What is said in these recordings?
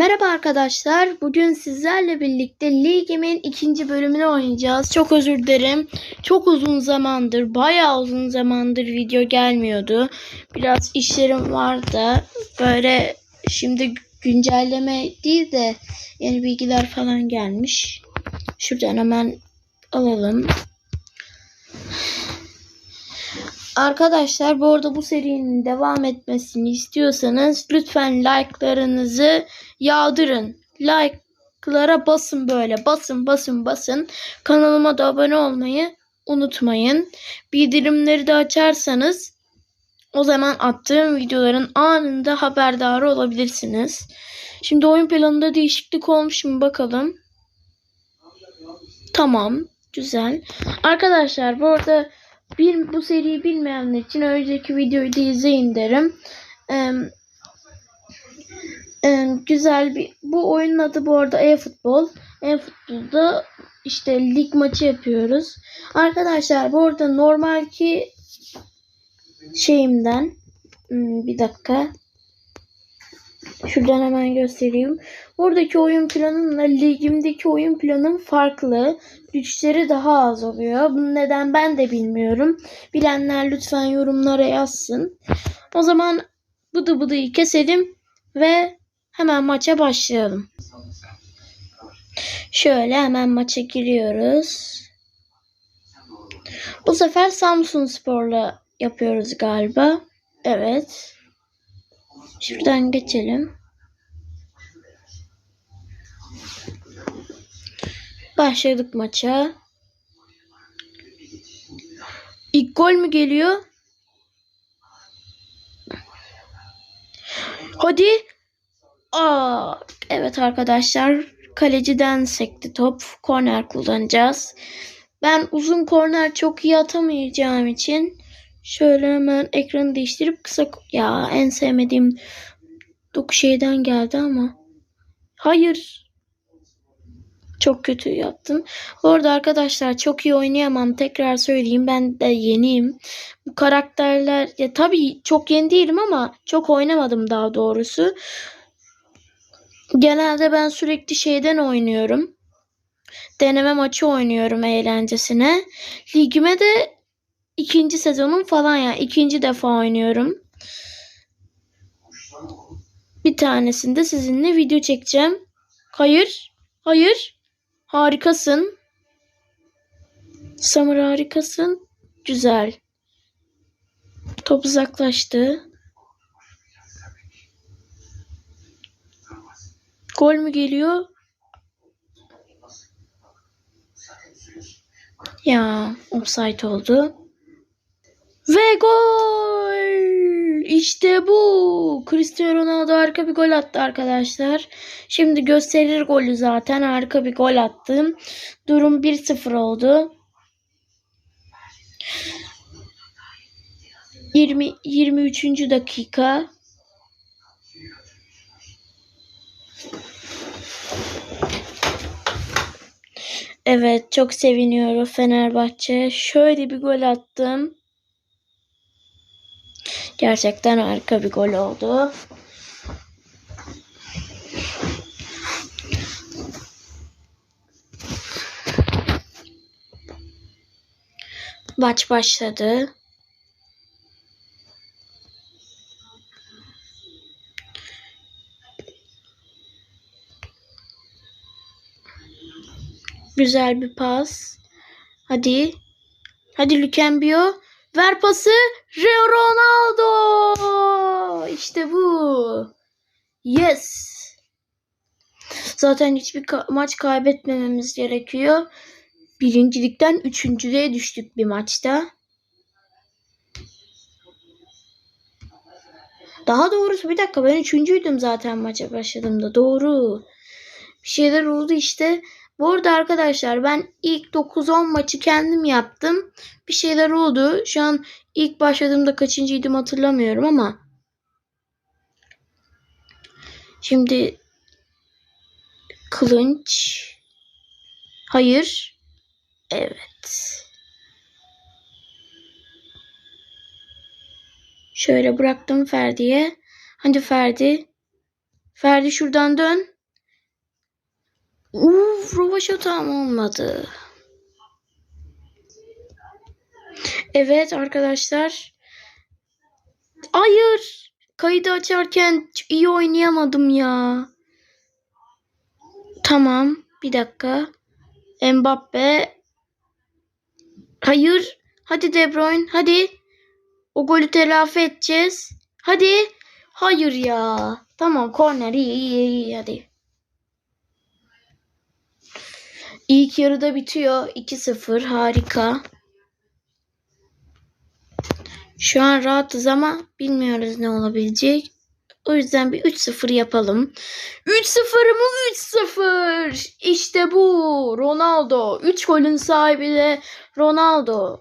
Merhaba arkadaşlar. Bugün sizlerle birlikte ligimin ikinci bölümünü oynayacağız. Çok özür dilerim. Çok uzun zamandır, bayağı uzun zamandır video gelmiyordu. Biraz işlerim vardı. Böyle şimdi güncelleme değil de yeni bilgiler falan gelmiş. Şuradan hemen alalım. Arkadaşlar bu arada bu serinin devam etmesini istiyorsanız lütfen like'larınızı yağdırın. Like'lara basın böyle. Basın basın basın. Kanalıma da abone olmayı unutmayın. Bildirimleri de açarsanız o zaman attığım videoların anında haberdar olabilirsiniz. Şimdi oyun planında değişiklik olmuş mu bakalım. Tamam. Güzel. Arkadaşlar bu arada bir, bu seriyi bilmeyenler için önceki videoyu da izleyin derim. Ee, e, güzel bir bu oyunun adı bu arada e-futbol. E-futbolda işte lig maçı yapıyoruz. Arkadaşlar bu arada normalki şeyimden hmm, bir dakika. Şuradan hemen göstereyim. Buradaki oyun planımla ligimdeki oyun planım farklı. Güçleri daha az oluyor. Bunu neden ben de bilmiyorum. Bilenler lütfen yorumlara yazsın. O zaman bıdı bıdıyı keselim ve hemen maça başlayalım. Şöyle hemen maça giriyoruz. Bu sefer Samsun Spor'la yapıyoruz galiba. Evet. Şuradan geçelim. Başladık maça. İlk gol mü geliyor? Hadi. Aa, evet arkadaşlar. Kaleciden sekti top. Korner kullanacağız. Ben uzun korner çok iyi atamayacağım için şöyle hemen ekranı değiştirip kısa ya en sevmediğim doku şeyden geldi ama hayır çok kötü yaptım. Bu arada arkadaşlar çok iyi oynayamam. Tekrar söyleyeyim ben de yeniyim. Bu karakterler ya tabii çok yeni değilim ama çok oynamadım daha doğrusu. Genelde ben sürekli şeyden oynuyorum. Deneme maçı oynuyorum eğlencesine. Ligime de ikinci sezonum falan ya. Yani ikinci defa oynuyorum. Bir tanesinde sizinle video çekeceğim. Hayır. Hayır. Harikasın. Samur harikasın. Güzel. Top uzaklaştı. Gol mü geliyor? Ya offside oldu. Ve gol! İşte bu. Cristiano Ronaldo harika bir gol attı arkadaşlar. Şimdi gösterir golü zaten. Harika bir gol attım. Durum 1-0 oldu. 20 23. dakika. Evet çok seviniyorum Fenerbahçe. Şöyle bir gol attım. Gerçekten harika bir gol oldu. Maç başladı. Güzel bir pas. Hadi. Hadi Lükembio. Ver pası. Ronaldo. İşte bu. Yes. Zaten hiçbir ka- maç kaybetmememiz gerekiyor. Birincilikten üçüncülüğe düştük bir maçta. Daha doğrusu bir dakika ben üçüncüydüm zaten maça başladığımda. Doğru. Bir şeyler oldu işte. Bu arada arkadaşlar ben ilk 9-10 maçı kendim yaptım. Bir şeyler oldu. Şu an ilk başladığımda kaçıncıydım hatırlamıyorum ama. Şimdi kılınç. Hayır. Evet. Şöyle bıraktım Ferdi'ye. Hadi Ferdi. Ferdi şuradan dön. Uf, rovaşatam olmadı. Evet arkadaşlar. Hayır. Kaydı açarken iyi oynayamadım ya. Tamam. Bir dakika. Mbappe. Hayır. Hadi De Bruyne. Hadi. O golü telafi edeceğiz. Hadi. Hayır ya. Tamam korner iyi iyi iyi hadi. İlk yarıda bitiyor. 2-0 harika. Şu an rahatız ama bilmiyoruz ne olabilecek. O yüzden bir 3-0 yapalım. 3-0 mı 3-0? İşte bu. Ronaldo. 3 golün sahibi de Ronaldo.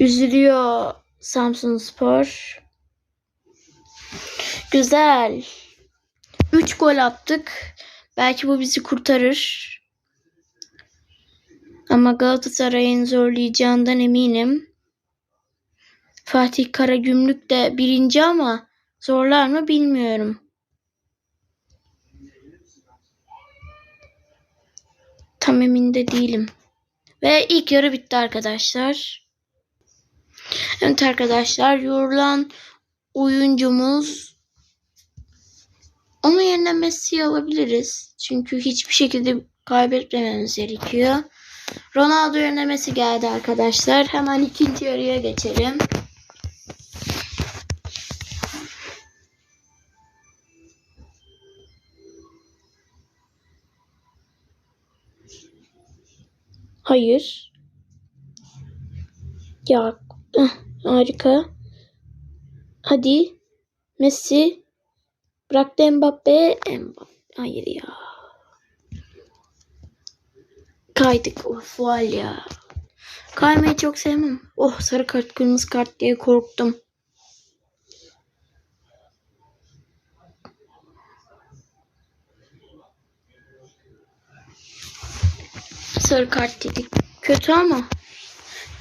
Üzülüyor Samsun Spor. Güzel. 3 gol attık. Belki bu bizi kurtarır. Ama Galatasaray'ın zorlayacağından eminim. Fatih Karagümrük de birinci ama zorlar mı bilmiyorum. Tam emin de değilim. Ve ilk yarı bitti arkadaşlar. Evet arkadaşlar yorulan oyuncumuz onun yerine Messi'yi alabiliriz. Çünkü hiçbir şekilde kaybetmememiz gerekiyor. Ronaldo yerine Messi geldi arkadaşlar. Hemen ikinci yarıya geçelim. Hayır. Ya harika. Hadi. Messi. Bıraktı Mbappe. Mbappe. Hayır ya. Kaydık. Of var ya. Kaymayı çok sevmem. Oh sarı kart kırmızı kart diye korktum. Sarı kart dedik. Kötü ama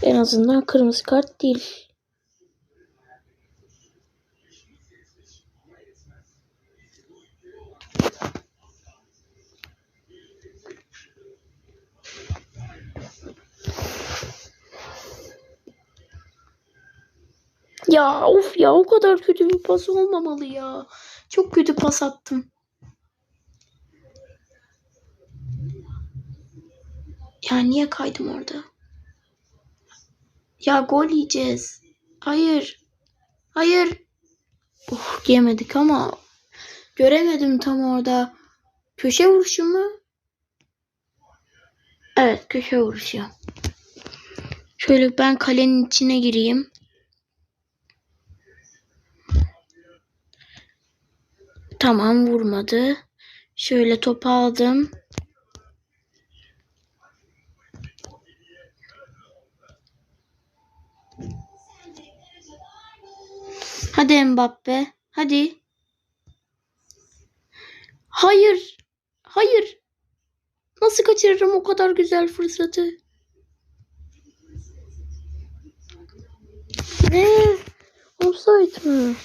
en azından kırmızı kart değil. Ya of ya o kadar kötü bir pas olmamalı ya. Çok kötü pas attım. Ya niye kaydım orada? Ya gol yiyeceğiz. Hayır. Hayır. Oh yemedik ama göremedim tam orada. Köşe vuruşu mu? Evet köşe vuruşu. Şöyle ben kalenin içine gireyim. Tamam vurmadı. Şöyle topu aldım. Hadi Mbappe. Hadi. Hayır. Hayır. Nasıl kaçırırım o kadar güzel fırsatı? Ne? Offside mı?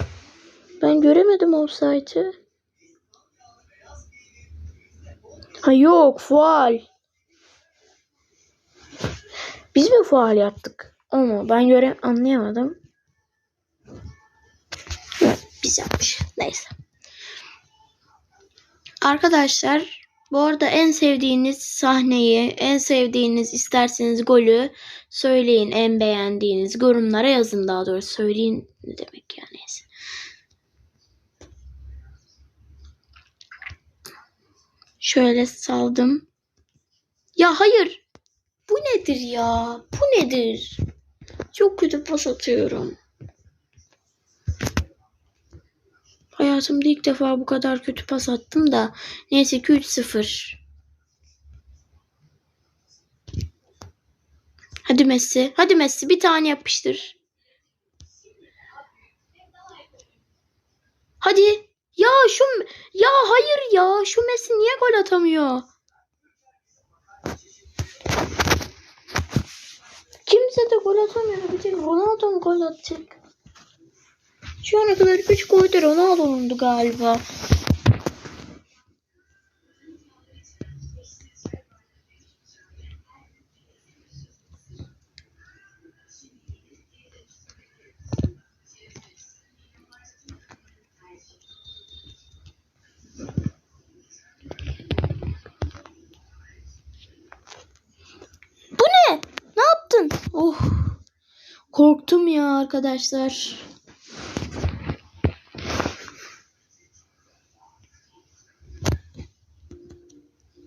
Ben göremedim offside'ı. Ha yok faal. Biz mi faal yaptık? Ama ben göre anlayamadım. Biz yapmış. Neyse. Arkadaşlar bu arada en sevdiğiniz sahneyi, en sevdiğiniz isterseniz golü söyleyin. En beğendiğiniz yorumlara yazın daha doğrusu. Söyleyin ne demek yani. Neyse. Şöyle saldım. Ya hayır. Bu nedir ya? Bu nedir? Çok kötü pas atıyorum. Hayatımda ilk defa bu kadar kötü pas attım da. Neyse ki 3-0. Hadi Messi. Hadi Messi bir tane yapıştır. Hadi. Ya şu ya hayır ya şu Messi niye gol atamıyor? Kimse de gol atamıyor. Bir tek Ronaldo mu gol atacak? Şu ana kadar 3 gol de Ronaldo'nundu galiba. Bu ne? Ne yaptın? Oh. Korktum ya arkadaşlar.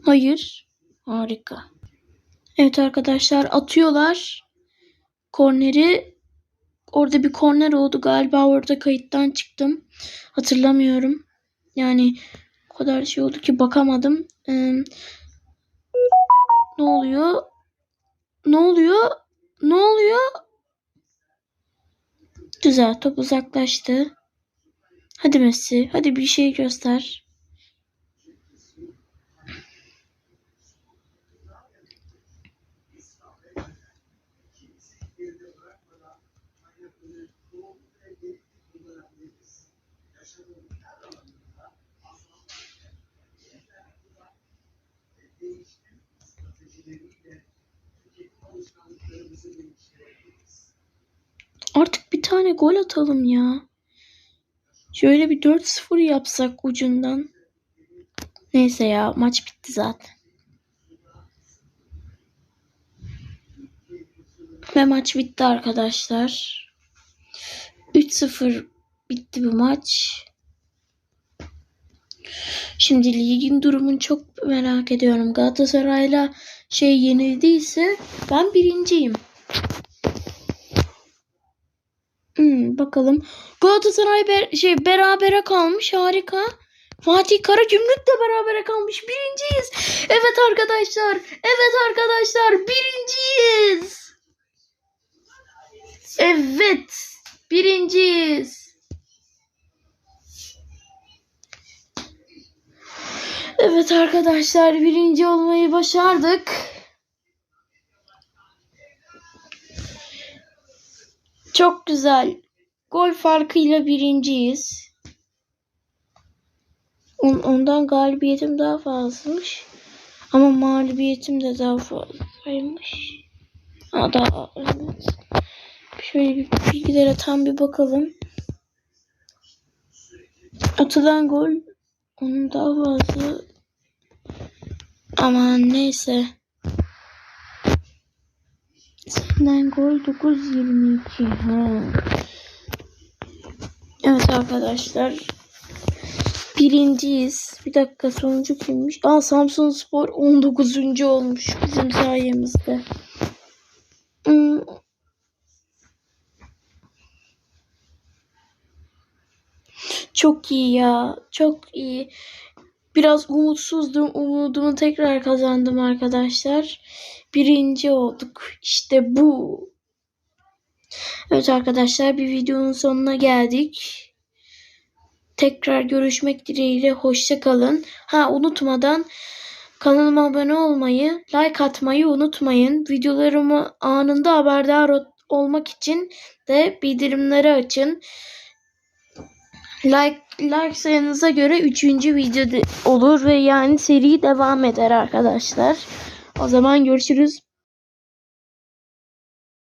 Hayır. Harika. Evet arkadaşlar atıyorlar. Korneri orada bir korner oldu galiba orada kayıttan çıktım. Hatırlamıyorum. Yani o kadar şey oldu ki bakamadım. Ee, ne oluyor? Ne oluyor? Ne oluyor? Güzel top uzaklaştı. Hadi Messi, hadi bir şey göster. Artık bir tane gol atalım ya. Şöyle bir 4-0 yapsak ucundan. Neyse ya maç bitti zaten. Ve maç bitti arkadaşlar. 3-0 bitti bu maç. Şimdi ligin durumunu çok merak ediyorum. Galatasaray'la şey yenildiyse ben birinciyim. Hmm, bakalım. Galatasaray ber şey berabere kalmış. Harika. Fatih Karagümrük de berabere kalmış. Birinciyiz. Evet arkadaşlar. Evet arkadaşlar. Birinciyiz. Evet. Birinciyiz. Evet arkadaşlar. Birinci olmayı başardık. Çok güzel. Gol farkıyla birinciyiz. On- Ondan galibiyetim daha fazlamış. Ama mağlubiyetim de daha fazlaymış. Ha daha evet. Şöyle bir bilgilere tam bir bakalım. Atılan gol onun daha fazla. Aman neyse. Senden gol 9.22. Ha. Evet arkadaşlar. Birinciyiz. Bir dakika sonucu kimmiş? Aa Samsun Spor 19. olmuş bizim sayemizde. Hmm. Çok iyi ya. Çok iyi. Biraz umutsuzdum. Umudumu tekrar kazandım arkadaşlar. Birinci olduk. İşte bu. Evet arkadaşlar bir videonun sonuna geldik. Tekrar görüşmek dileğiyle hoşça kalın. Ha unutmadan kanalıma abone olmayı, like atmayı unutmayın. Videolarımı anında haberdar ol- olmak için de bildirimleri açın. Like like sayınıza göre 3. video de- olur ve yani seri devam eder arkadaşlar. O zaman görüşürüz.